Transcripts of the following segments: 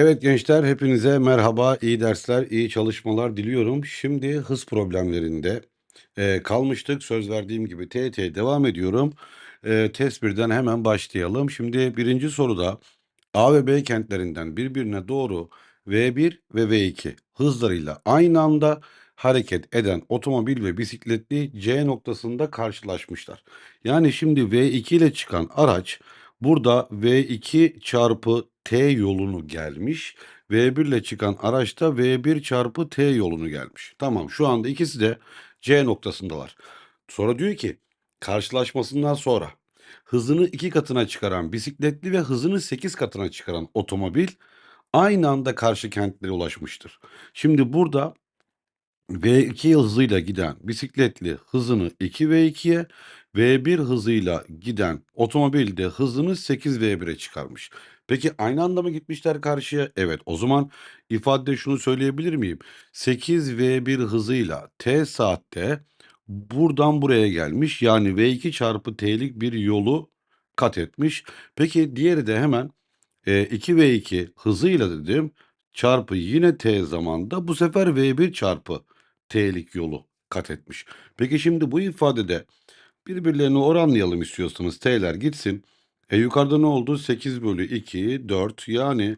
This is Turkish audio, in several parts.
Evet gençler, hepinize merhaba, iyi dersler, iyi çalışmalar diliyorum. Şimdi hız problemlerinde eee, kalmıştık. Söz verdiğim gibi TYT devam ediyorum. Eee, test 1'den hemen başlayalım. Şimdi birinci soruda A ve B kentlerinden birbirine doğru V1 ve V2 hızlarıyla aynı anda hareket eden otomobil ve bisikletli C noktasında karşılaşmışlar. Yani şimdi V2 ile çıkan araç burada V2 çarpı T yolunu gelmiş. V1 ile çıkan araç da V1 çarpı T yolunu gelmiş. Tamam şu anda ikisi de C noktasındalar. Sonra diyor ki karşılaşmasından sonra hızını 2 katına çıkaran bisikletli ve hızını 8 katına çıkaran otomobil aynı anda karşı kentlere ulaşmıştır. Şimdi burada V2 hızıyla giden bisikletli hızını 2V2'ye, V1 hızıyla giden otomobil de hızını 8V1'e çıkarmış. Peki aynı anda mı gitmişler karşıya? Evet. O zaman ifadede şunu söyleyebilir miyim? 8V1 hızıyla T saatte buradan buraya gelmiş. Yani V2 çarpı T'lik bir yolu kat etmiş. Peki diğeri de hemen e, 2V2 hızıyla dedim çarpı yine T zamanda bu sefer V1 çarpı T'lik yolu kat etmiş. Peki şimdi bu ifadede birbirlerini oranlayalım istiyorsanız T'ler gitsin. E yukarıda ne oldu? 8 bölü 2, 4 yani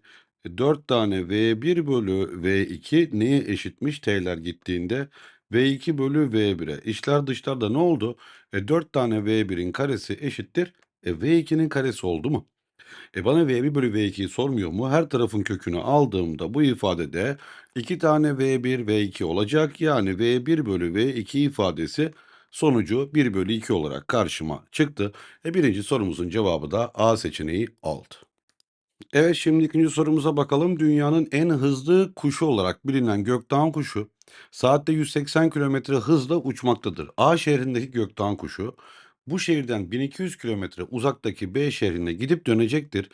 4 tane V1 bölü V2 neye eşitmiş T'ler gittiğinde? V2 bölü V1'e. İşler dışlarda ne oldu? E 4 tane V1'in karesi eşittir. E V2'nin karesi oldu mu? E bana V1 bölü V2'yi sormuyor mu? Her tarafın kökünü aldığımda bu ifadede 2 tane V1 V2 olacak. Yani V1 bölü V2 ifadesi sonucu 1 bölü 2 olarak karşıma çıktı. E birinci sorumuzun cevabı da A seçeneği oldu. Evet şimdi ikinci sorumuza bakalım. Dünyanın en hızlı kuşu olarak bilinen gökdağın kuşu saatte 180 kilometre hızla uçmaktadır. A şehrindeki gökdağın kuşu bu şehirden 1200 kilometre uzaktaki B şehrine gidip dönecektir.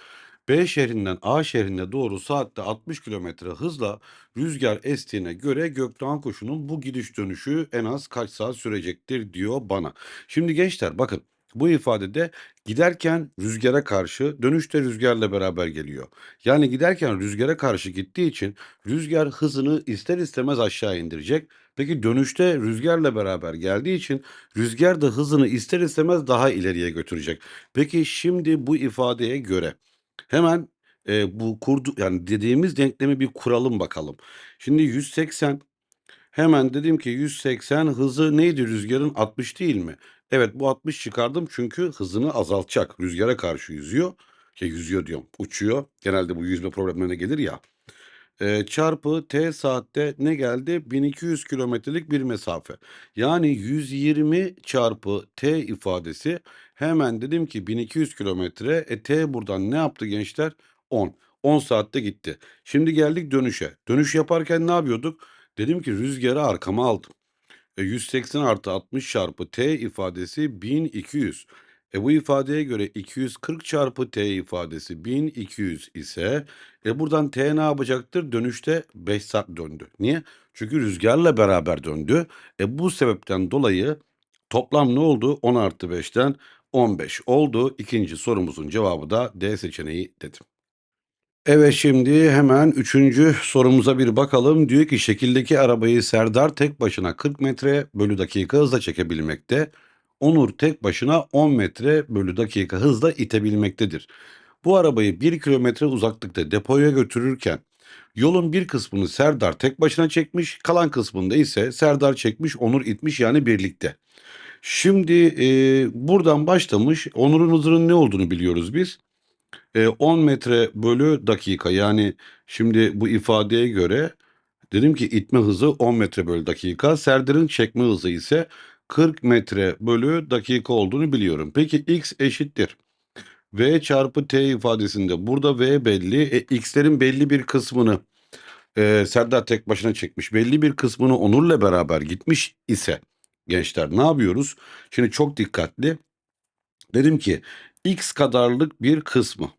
B şehrinden A şehrine doğru saatte 60 kilometre hızla rüzgar estiğine göre gökdağın kuşunun bu gidiş dönüşü en az kaç saat sürecektir diyor bana. Şimdi gençler bakın bu ifadede giderken rüzgara karşı dönüşte rüzgarla beraber geliyor. Yani giderken rüzgara karşı gittiği için rüzgar hızını ister istemez aşağı indirecek. Peki dönüşte rüzgarla beraber geldiği için rüzgar da hızını ister istemez daha ileriye götürecek. Peki şimdi bu ifadeye göre hemen e, bu kurdu yani dediğimiz denklemi bir kuralım bakalım. Şimdi 180 hemen dedim ki 180 hızı neydi rüzgarın 60 değil mi? Evet bu 60 çıkardım çünkü hızını azaltacak. Rüzgara karşı yüzüyor. Şey yüzüyor diyorum. Uçuyor. Genelde bu yüzme problemlerine gelir ya. Eee, çarpı t saatte ne geldi? 1200 kilometrelik bir mesafe. Yani 120 çarpı t ifadesi hemen dedim ki 1200 kilometre. E t buradan ne yaptı gençler? 10. 10 saatte gitti. Şimdi geldik dönüşe. Dönüş yaparken ne yapıyorduk? Dedim ki rüzgarı arkama aldım. E, 180 artı 60 çarpı t ifadesi 1200. E bu ifadeye göre 240 çarpı t ifadesi 1200 ise e buradan t ne yapacaktır? Dönüşte 5 saat döndü. Niye? Çünkü rüzgarla beraber döndü. E bu sebepten dolayı toplam ne oldu? 10 artı 5'ten 15 oldu. İkinci sorumuzun cevabı da D seçeneği dedim. Evet şimdi hemen üçüncü sorumuza bir bakalım. Diyor ki şekildeki arabayı Serdar tek başına 40 metre bölü dakika hızla çekebilmekte. Onur tek başına 10 metre bölü dakika hızla itebilmektedir. Bu arabayı 1 kilometre uzaklıkta depoya götürürken yolun bir kısmını Serdar tek başına çekmiş, kalan kısmında ise Serdar çekmiş, Onur itmiş yani birlikte. Şimdi e, buradan başlamış. Onur'un hızının ne olduğunu biliyoruz biz. E, 10 metre bölü dakika yani şimdi bu ifadeye göre dedim ki itme hızı 10 metre bölü dakika. Serdar'ın çekme hızı ise 40 metre bölü dakika olduğunu biliyorum. Peki x eşittir. V çarpı t ifadesinde burada V belli. E, x'lerin belli bir kısmını e, Serdar tek başına çekmiş. Belli bir kısmını Onur'la beraber gitmiş ise gençler ne yapıyoruz? Şimdi çok dikkatli. Dedim ki x kadarlık bir kısmı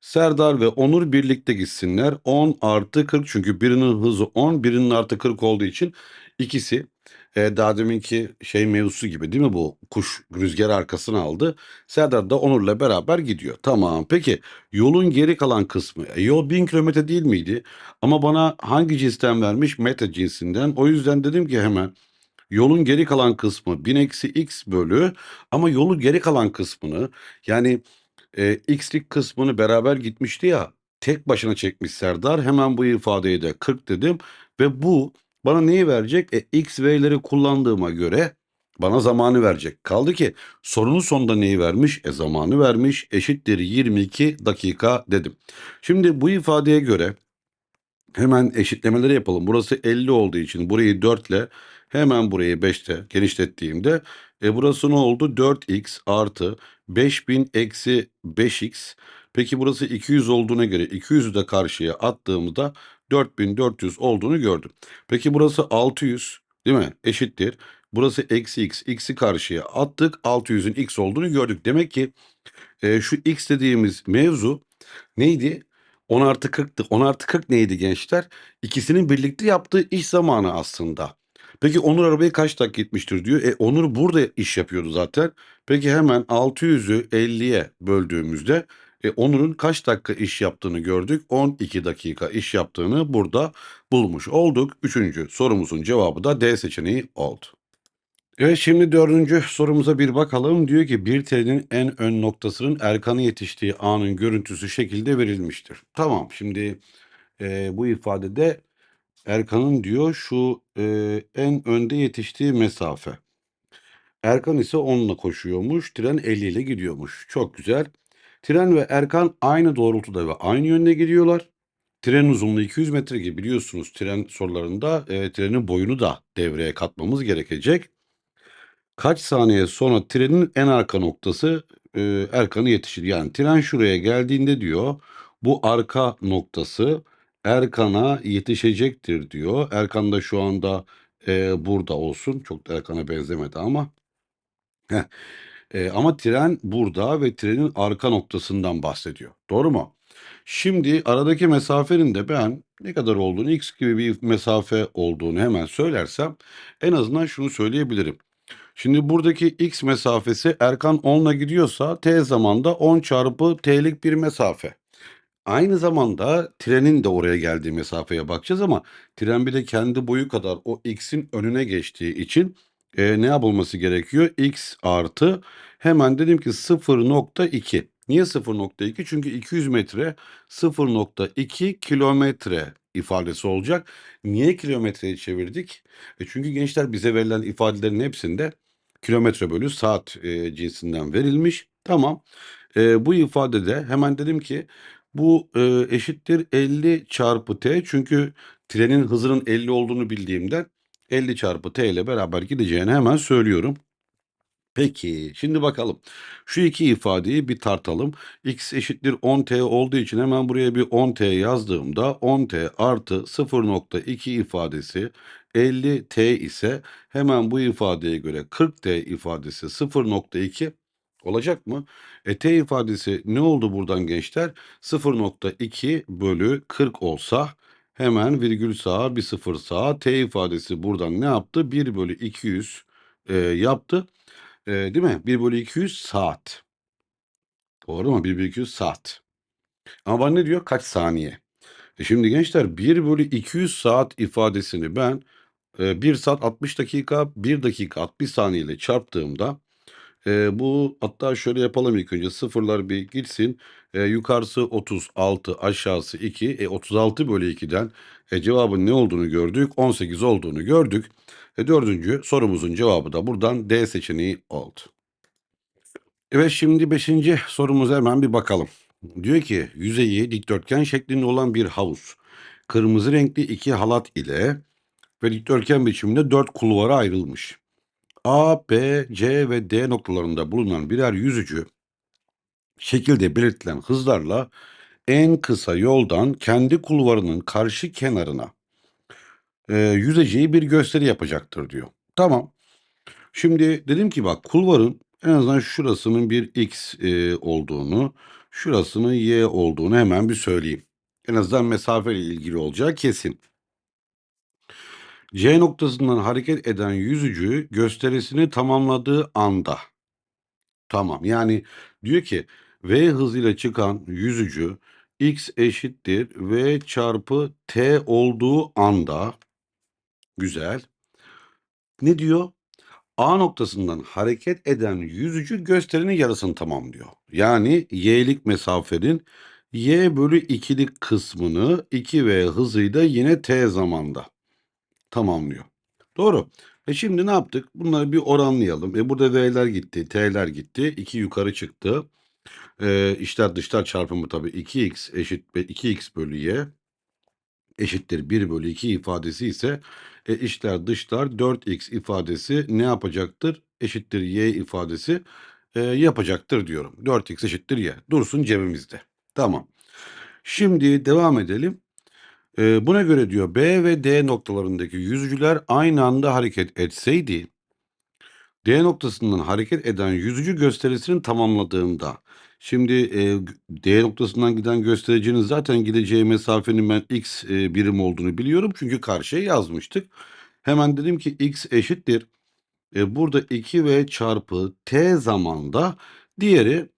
Serdar ve Onur birlikte gitsinler. 10 artı 40 çünkü birinin hızı 10 birinin artı 40 olduğu için ikisi Eee, daha deminki şey mevzusu gibi değil mi bu? Kuş rüzgarı arkasına aldı. Serdar da Onur'la beraber gidiyor. Tamam. Peki yolun geri kalan kısmı. E, yol 1000 kilometre değil miydi? Ama bana hangi cinsten vermiş? Metre cinsinden. O yüzden dedim ki hemen yolun geri kalan kısmı 1000 eksi x bölü ama yolun geri kalan kısmını yani Eee, x'lik kısmını beraber gitmişti ya, tek başına çekmiş Serdar. Hemen bu ifadeyi de 40 dedim ve bu bana neyi verecek? E, x ve y'leri kullandığıma göre bana zamanı verecek. Kaldı ki sorunun sonunda neyi vermiş? E, zamanı vermiş. Eşittir 22 dakika dedim. Şimdi bu ifadeye göre Hemen eşitlemeleri yapalım. Burası 50 olduğu için burayı 4 ile hemen burayı 5 ile genişlettiğimde e burası ne oldu? 4x artı 5000 eksi 5x. Peki burası 200 olduğuna göre 200'ü de karşıya attığımda 4400 olduğunu gördüm. Peki burası 600 değil mi? Eşittir. Burası eksi x. X'i karşıya attık. 600'ün x olduğunu gördük. Demek ki e, şu x dediğimiz mevzu Neydi? 10 artı 40'tı. 10 artı 40 neydi gençler? İkisinin birlikte yaptığı iş zamanı aslında. Peki Onur arabayı kaç dakika gitmiştir diyor. E Onur burada iş yapıyordu zaten. Peki hemen 600'ü 50'ye böldüğümüzde e, Onur'un kaç dakika iş yaptığını gördük. 12 dakika iş yaptığını burada bulmuş olduk. Üçüncü sorumuzun cevabı da D seçeneği oldu. Evet şimdi dördüncü sorumuza bir bakalım. Diyor ki bir telin en ön noktasının Erkan'ın yetiştiği anın görüntüsü şekilde verilmiştir. Tamam şimdi e, bu ifadede Erkan'ın diyor şu e, en önde yetiştiği mesafe. Erkan ise onunla koşuyormuş. Tren 50 ile gidiyormuş. Çok güzel. Tren ve Erkan aynı doğrultuda ve aynı yönde gidiyorlar. Trenin uzunluğu 200 metre gibi biliyorsunuz tren sorularında e, trenin boyunu da devreye katmamız gerekecek. Kaç saniye sonra trenin en arka noktası e, Erkan'a yetişir. Yani tren şuraya geldiğinde diyor bu arka noktası Erkan'a yetişecektir diyor. Erkan da şu anda e, burada olsun. Çok da Erkan'a benzemedi ama. Heh. E, ama tren burada ve trenin arka noktasından bahsediyor. Doğru mu? Şimdi aradaki mesafenin de ben ne kadar olduğunu, x gibi bir mesafe olduğunu hemen söylersem en azından şunu söyleyebilirim. Şimdi buradaki x mesafesi Erkan 10'la gidiyorsa t zamanda 10 çarpı t'lik bir mesafe. Aynı zamanda trenin de oraya geldiği mesafeye bakacağız ama tren bir de kendi boyu kadar o x'in önüne geçtiği için e, ne yapılması gerekiyor? x artı hemen dedim ki 0.2. Niye 0.2? Çünkü 200 metre 0.2 kilometre ifadesi olacak. Niye kilometreye çevirdik? E çünkü gençler bize verilen ifadelerin hepsinde kilometre bölü saat e, cinsinden verilmiş. Tamam. E, bu ifadede hemen dedim ki bu e, eşittir 50 çarpı t çünkü trenin hızının 50 olduğunu bildiğimden 50 çarpı t ile beraber gideceğini hemen söylüyorum. Peki şimdi bakalım. Şu iki ifadeyi bir tartalım. x eşittir 10t olduğu için hemen buraya bir 10t yazdığımda 10t artı 0.2 ifadesi 50t ise hemen bu ifadeye göre 40t ifadesi 0.2 olacak mı? E t ifadesi ne oldu buradan gençler? 0.2 bölü 40 olsa hemen virgül sağa bir sıfır sağa t ifadesi buradan ne yaptı? 1 bölü 200 e, yaptı. E, değil mi? 1 bölü 200 saat. Doğru mu? 1 bölü 200 saat. Ama bana ne diyor? Kaç saniye? E şimdi gençler 1 bölü 200 saat ifadesini ben e, 1 saat 60 dakika 1 dakika 60 saniye ile çarptığımda e, bu hatta şöyle yapalım ilk önce sıfırlar bir gitsin. E, yukarısı 36 aşağısı 2. E, 36 bölü 2'den e, cevabın ne olduğunu gördük. 18 olduğunu gördük. E, dördüncü sorumuzun cevabı da buradan D seçeneği oldu. Evet şimdi beşinci sorumuza hemen bir bakalım. Diyor ki yüzeyi dikdörtgen şeklinde olan bir havuz. Kırmızı renkli iki halat ile ve dikdörtgen biçiminde dört kulvara ayrılmış. A, B, C ve D noktalarında bulunan birer yüzücü şekilde belirtilen hızlarla en kısa yoldan kendi kulvarının karşı kenarına e, yüzeceği bir gösteri yapacaktır diyor. Tamam. Şimdi dedim ki bak kulvarın en azından şurasının bir x e, olduğunu, şurasının y olduğunu hemen bir söyleyeyim. En azından mesafe ile ilgili olacağı kesin. C noktasından hareket eden yüzücü gösterisini tamamladığı anda. Tamam. Yani diyor ki v hızıyla çıkan yüzücü x eşittir v çarpı t olduğu anda güzel. Ne diyor? A noktasından hareket eden yüzücü gösterinin yarısını tamamlıyor. Yani y'lik mesafenin y bölü 2'lik kısmını 2v hızıyla yine t zamanda tamamlıyor. Doğru. E şimdi ne yaptık? Bunları bir oranlayalım. E burada v'ler gitti, t'ler gitti. 2 yukarı çıktı. E, içler dışlar çarpımı tabii 2x eşit 2x bölü y eşittir 1 bölü 2 ifadesi ise e, içler dışlar 4x ifadesi ne yapacaktır? Eşittir y ifadesi e, yapacaktır diyorum. 4x eşittir y. Dursun cebimizde. Tamam. Şimdi devam edelim. E, buna göre diyor B ve D noktalarındaki yüzücüler aynı anda hareket etseydi D noktasından hareket eden yüzücü gösterisini tamamladığında şimdi e, D noktasından giden göstericinin zaten gideceği mesafenin ben x e, birim olduğunu biliyorum. Çünkü karşıya yazmıştık. Hemen dedim ki x eşittir. E, burada 2v çarpı t zamanda diğeri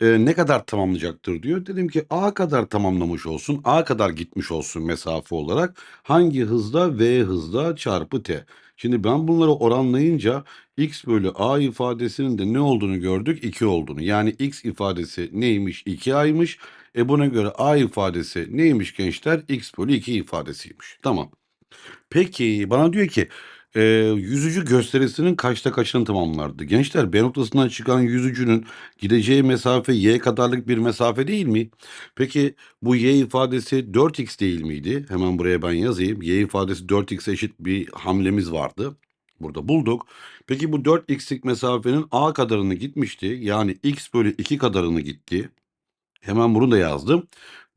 e, ne kadar tamamlayacaktır diyor. Dedim ki a kadar tamamlamış olsun. A kadar gitmiş olsun mesafe olarak. Hangi hızda? V hızda çarpı t. Şimdi ben bunları oranlayınca x bölü a ifadesinin de ne olduğunu gördük? 2 olduğunu. Yani x ifadesi neymiş? 2a'ymış. E buna göre a ifadesi neymiş gençler? x bölü 2 ifadesiymiş. Tamam. Peki bana diyor ki e, yüzücü gösterisinin kaçta kaçını tamamlardı? Gençler B noktasından çıkan yüzücünün gideceği mesafe y kadarlık bir mesafe değil mi? Peki bu y ifadesi 4x değil miydi? Hemen buraya ben yazayım. Y ifadesi 4x eşit bir hamlemiz vardı. Burada bulduk. Peki bu 4x'lik mesafenin a kadarını gitmişti. Yani x bölü 2 kadarını gitti. Hemen bunu da yazdım.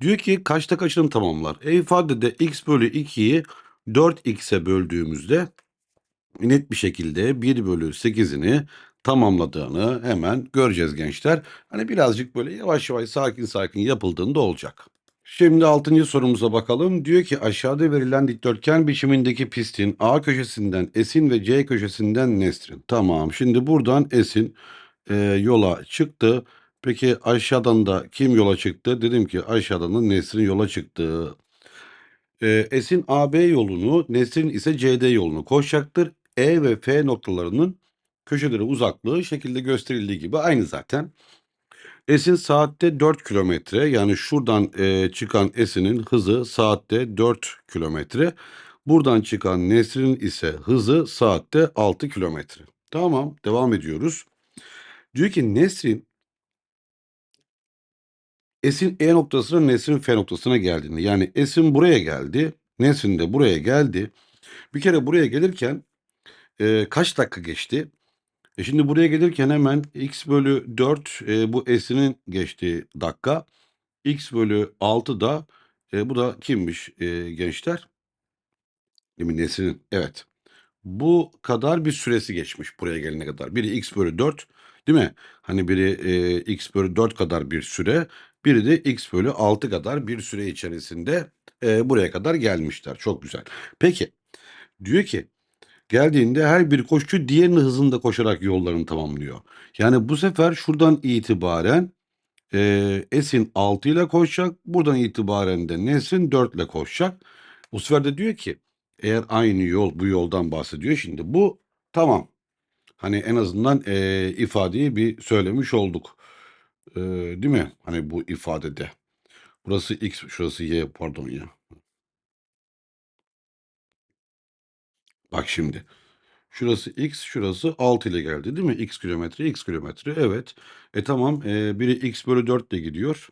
Diyor ki kaçta kaçını tamamlar? E ifadede x bölü 2'yi 4x'e böldüğümüzde net bir şekilde 1 bölü 8'ini tamamladığını hemen göreceğiz gençler. Hani birazcık böyle yavaş yavaş sakin sakin yapıldığında olacak. Şimdi 6. sorumuza bakalım. Diyor ki aşağıda verilen dikdörtgen biçimindeki pistin A köşesinden Esin ve C köşesinden Nesrin. Tamam. Şimdi buradan Esin e, yola çıktı. Peki aşağıdan da kim yola çıktı? Dedim ki aşağıdan da Nesrin yola çıktı. E, Esin AB yolunu, Nesrin ise CD yolunu koşacaktır. E ve F noktalarının köşeleri uzaklığı şekilde gösterildiği gibi aynı zaten. Esin saatte 4 kilometre yani şuradan e, çıkan Esin'in hızı saatte 4 kilometre. Buradan çıkan Nesrin ise hızı saatte 6 kilometre. Tamam devam ediyoruz. Diyor ki Nesrin Esin E noktasına Nesrin F noktasına geldiğinde yani Esin buraya geldi. Nesrin de buraya geldi. Bir kere buraya gelirken e, kaç dakika geçti? E şimdi buraya gelirken hemen x bölü 4 e, bu Esin'in geçtiği dakika. x bölü 6 da e, bu da kimmiş e, gençler? Değil mi? Nesrin'in. Evet. Bu kadar bir süresi geçmiş buraya gelene kadar. Biri x bölü 4 değil mi? Hani biri e, x bölü 4 kadar bir süre. Biri de x bölü 6 kadar bir süre içerisinde e, buraya kadar gelmişler. Çok güzel. Peki diyor ki geldiğinde her bir koşucu diğerinin hızında koşarak yollarını tamamlıyor. Yani bu sefer şuradan itibaren e, Esin 6 ile koşacak. Buradan itibaren de Nesrin 4 ile koşacak. Bu sefer de diyor ki eğer aynı yol bu yoldan bahsediyor şimdi bu tamam. Hani en azından e, ifadeyi bir söylemiş olduk. E, değil mi? Hani bu ifadede. Burası x, şurası y pardon ya. Bak şimdi. Şurası x, şurası 6 ile geldi değil mi? x kilometre, x kilometre. Evet. E tamam. E, biri x bölü 4 ile gidiyor.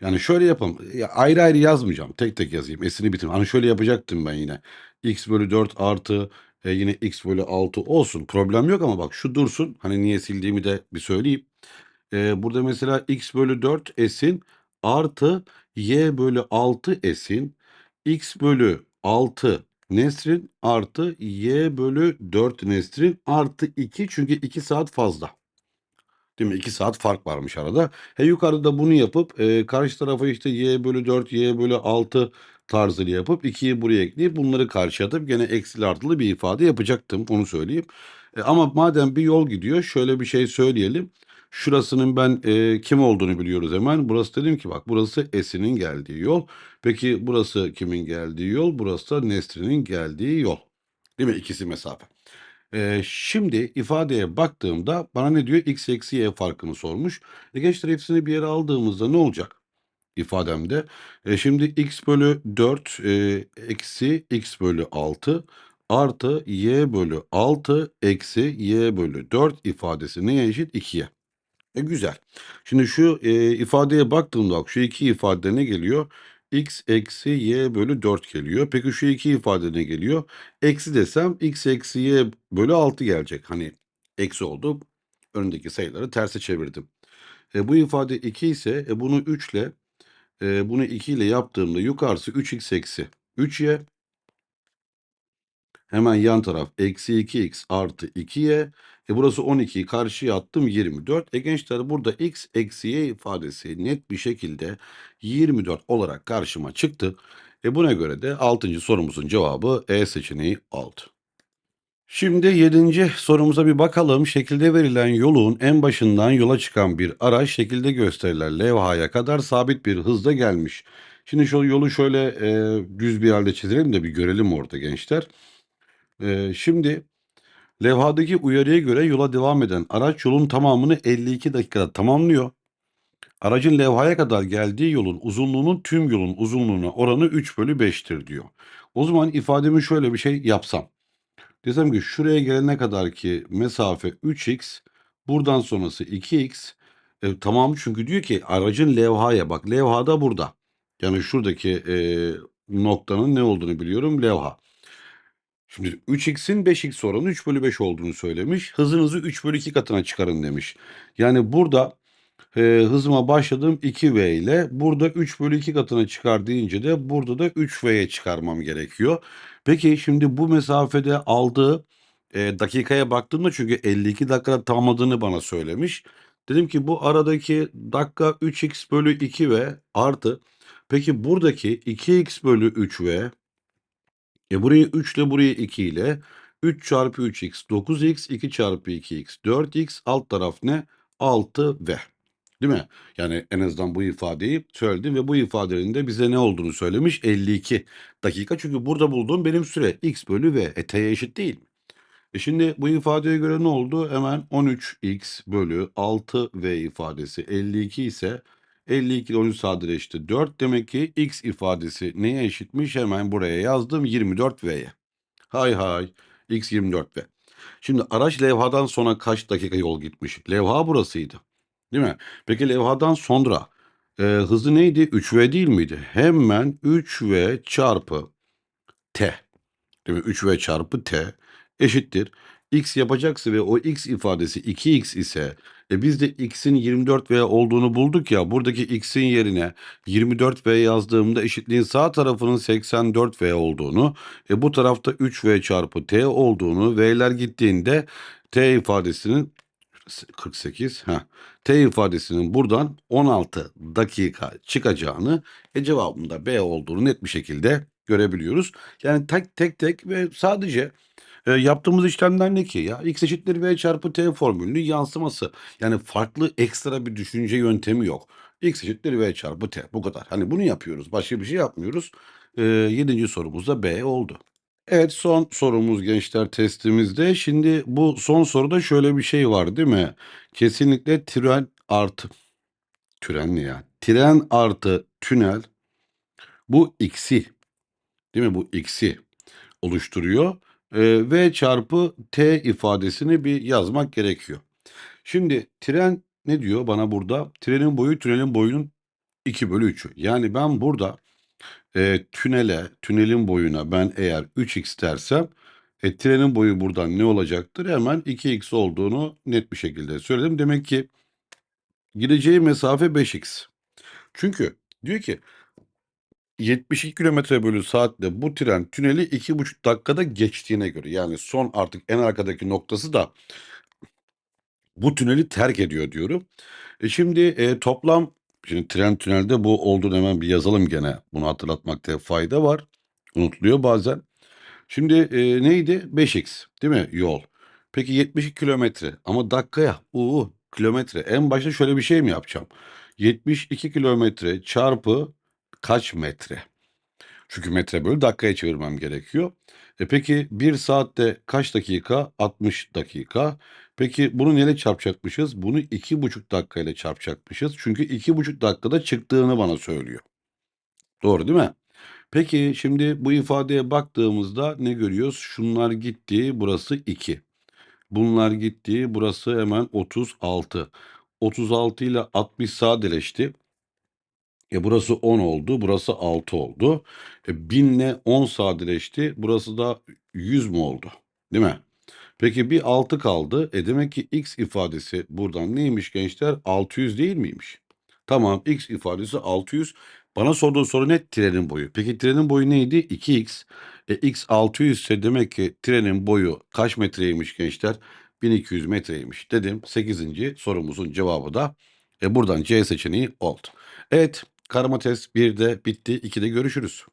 Yani şöyle yapalım. Ya ayrı ayrı yazmayacağım. Tek tek yazayım. Esini bitim. Hani şöyle yapacaktım ben yine. x bölü 4 artı e, yine x bölü 6 olsun. Problem yok ama bak şu dursun. Hani niye sildiğimi de bir söyleyeyim. E, burada mesela x bölü 4 esin artı y bölü 6 esin x bölü 6 Nesrin artı y bölü 4 Nesrin artı 2 çünkü 2 saat fazla. Değil mi? 2 saat fark varmış arada. He, yukarıda bunu yapıp, eee, karşı tarafa, işte, y/4, y/6 tarzıyla yapıp 2'yi buraya ekleyip bunları karşıya atıp gene eksili artılı bir ifade yapacaktım, onu söyleyeyim. Eee, ama madem bir yol gidiyor, şöyle bir şey söyleyelim. Şurasının ben, eee, kim olduğunu biliyoruz hemen. Burası dedim ki bak burası Esin'in geldiği yol. Peki burası kimin geldiği yol? Burası da Nesrin'in geldiği yol. Değil mi? İkisi mesafe. Eee, şimdi ifadeye baktığımda bana ne diyor? X eksi y farkını sormuş. E, gençler hepsini bir yere aldığımızda ne olacak ifademde? E, şimdi x bölü 4 eee, eksi x bölü 6 artı y bölü 6 eksi y bölü 4 ifadesi neye eşit? 2'ye. E, güzel. Şimdi şu, eee, ifadeye baktığımda bak şu iki ifade ne geliyor? X eksi y bölü 4 geliyor. Peki şu iki ifade ne geliyor? Eksi desem x eksi y bölü 6 gelecek. Hani eksi oldu. Önündeki sayıları terse çevirdim. E, bu ifade 2 ise e, bunu 3 ile eee, bunu 2 ile yaptığımda yukarısı 3x eksi 3y. Hemen yan taraf eksi 2x artı 2y. E burası 12'yi karşıya attım 24. E gençler burada x eksi y ifadesi net bir şekilde 24 olarak karşıma çıktı. E buna göre de 6. sorumuzun cevabı E seçeneği oldu. Şimdi 7. sorumuza bir bakalım. Şekilde verilen yolun en başından yola çıkan bir araç şekilde gösterilen levhaya kadar sabit bir hızda gelmiş. Şimdi şu yolu şöyle e, düz bir halde çizelim de bir görelim orada gençler. Şimdi levhadaki uyarıya göre yola devam eden araç yolun tamamını 52 dakikada tamamlıyor. Aracın levhaya kadar geldiği yolun uzunluğunun tüm yolun uzunluğuna oranı 3 bölü 5'tir diyor. O zaman ifademi şöyle bir şey yapsam. Desem ki şuraya gelene kadar ki mesafe 3x, buradan sonrası 2x. E, tamam çünkü diyor ki aracın levhaya bak levha da burada. Yani şuradaki e, noktanın ne olduğunu biliyorum levha. Şimdi 3x'in 5x oranı 3 bölü 5 olduğunu söylemiş. Hızınızı 3 bölü 2 katına çıkarın demiş. Yani burada e, hızıma başladım 2v ile. Burada 3 bölü 2 katına çıkar deyince de burada da 3v'ye çıkarmam gerekiyor. Peki şimdi bu mesafede aldığı e, dakikaya baktığımda çünkü 52 dakikada tamamladığını bana söylemiş. Dedim ki bu aradaki dakika 3x bölü 2v artı. Peki buradaki 2x bölü 3v e burayı 3 ile burayı 2 ile 3 çarpı 3x 9x 2 çarpı 2x 4x alt taraf ne? 6v. Değil mi? Yani en azından bu ifadeyi söyledi ve bu ifadenin de bize ne olduğunu söylemiş 52 dakika. Çünkü burada bulduğum benim süre x bölü v. E t'ye eşit değil. E şimdi bu ifadeye göre ne oldu? Hemen 13x bölü 6v ifadesi 52 ise 52 ile 13 sadeleşti 4. Demek ki x ifadesi neye eşitmiş? Hemen buraya yazdım 24v'ye. Hay hay x 24v. Şimdi araç levhadan sonra kaç dakika yol gitmiş? Levha burasıydı. Değil mi? Peki levhadan sonra e, hızı neydi? 3v değil miydi? Hemen 3v çarpı t. Değil mi? 3v çarpı t eşittir. X yapacaksa ve o x ifadesi 2x ise e biz de x'in 24v olduğunu bulduk ya buradaki x'in yerine 24v yazdığımda eşitliğin sağ tarafının 84v olduğunu e bu tarafta 3v çarpı t olduğunu v'ler gittiğinde t ifadesinin 48 ha t ifadesinin buradan 16 dakika çıkacağını e cevabında B olduğunu net bir şekilde görebiliyoruz. Yani tek tek tek ve sadece e, yaptığımız işlemler ne ki ya? X eşittir V çarpı T formülünün yansıması. Yani farklı ekstra bir düşünce yöntemi yok. X eşittir V çarpı T. Bu kadar. Hani bunu yapıyoruz. Başka bir şey yapmıyoruz. E, yedinci sorumuz da B oldu. Evet son sorumuz gençler testimizde. Şimdi bu son soruda şöyle bir şey var değil mi? Kesinlikle tren artı tren ne ya? Tren artı tünel bu x'i değil mi? Bu x'i oluşturuyor. Ee, v çarpı t ifadesini bir yazmak gerekiyor. Şimdi tren ne diyor bana burada? Trenin boyu tünelin boyunun 2 bölü 3'ü. Yani ben burada e, tünele, tünelin boyuna ben eğer 3x dersem e, trenin boyu buradan ne olacaktır? Hemen 2x olduğunu net bir şekilde söyledim. Demek ki gideceği mesafe 5x. Çünkü diyor ki 72 kilometre bölü saatle bu tren tüneli 2,5 dakikada geçtiğine göre yani son artık en arkadaki noktası da bu tüneli terk ediyor diyorum. E, şimdi, eee, toplam şimdi tren tünelde bu olduğunu hemen bir yazalım gene. Bunu hatırlatmakta fayda var. Unutuluyor bazen. Şimdi, eee, neydi? 5x değil mi yol? Peki 72 kilometre ama dakikaya, u, kilometre. En başta şöyle bir şey mi yapacağım? 72 kilometre çarpı kaç metre? Çünkü metre bölü dakikaya çevirmem gerekiyor. E, peki 1 saatte kaç dakika? 60 dakika. Peki bunu neyle çarpacakmışız? Bunu 2,5 dakikayla çarpacakmışız. Çünkü 2,5 dakikada çıktığını bana söylüyor. Doğru değil mi? Peki şimdi bu ifadeye baktığımızda ne görüyoruz? Şunlar gitti, burası 2. Bunlar gitti, burası hemen 36. 36 ile 60 sadeleşti. E burası 10 oldu, burası 6 oldu. E 1000 ile 10 sadeleşti, burası da 100 mü oldu? Değil mi? Peki bir 6 kaldı. E demek ki x ifadesi buradan neymiş gençler? 600 değil miymiş? Tamam, x ifadesi 600. Bana sorduğu soru ne? Trenin boyu. Peki trenin boyu neydi? 2x. E x 600 ise demek ki trenin boyu kaç metreymiş gençler? 1200 metreymiş dedim. 8. sorumuzun cevabı da e buradan C seçeneği oldu. Evet, karma test 1'de bitti. 2'de görüşürüz.